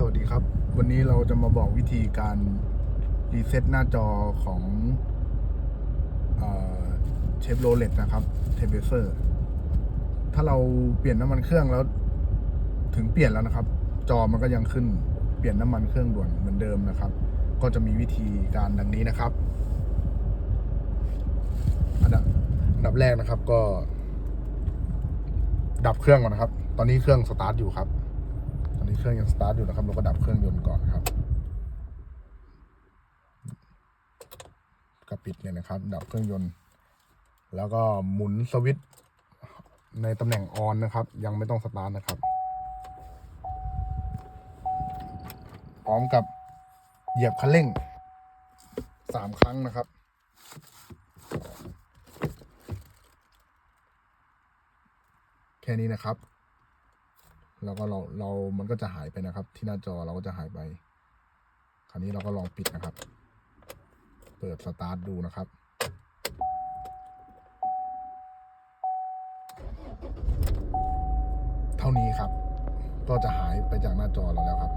สวัสดีครับ วันนี้เราจะมาบอกวิธีการรีเซ็ตหน้าจอของเชฟโรเลตนะครับเทเบเซอร์ถ้าเราเปลี่ยนน้ำมันเครื่องแล้ว ถึงเปลี่ยนแล้วนะครับ จอมันก็ยังขึ้นเปลี่ยนน้ำมันเครื่องด่วนเหมือนเดิมนะครับ ก็จะมีวิธีการดังนี้นะครับ อันดับอันดับแรกนะครับก็ ดับเครื่องก่อนนะครับ ตอนนี้เครื่องสตาร์ทอยู่ครับ เครื่องยังสตาร์ทอยู่นะครับ เราก็ดับเครื่องยนต์ก่อนครับ ก็ปิดเลยนะครับ ดับเครื่องยนต์ แล้วก็หมุนสวิตช์ในตำแหน่งออนนะครับ ยังไม่ต้องสตาร์ทนะครับ พร้อมกับเหยียบคันเร่งสามครั้งนะครับแค่นี้นะครับ แล้วก็เราเรามันก็จะหายไปนะครับ ที่หน้าจอเราก็จะหายไป คราวนี้เราก็ลองปิดนะครับ เปิดสตาร์ทดูนะครับเท่านี้ครับ ก็จะหายไปจากหน้าจอเราแล้วครับ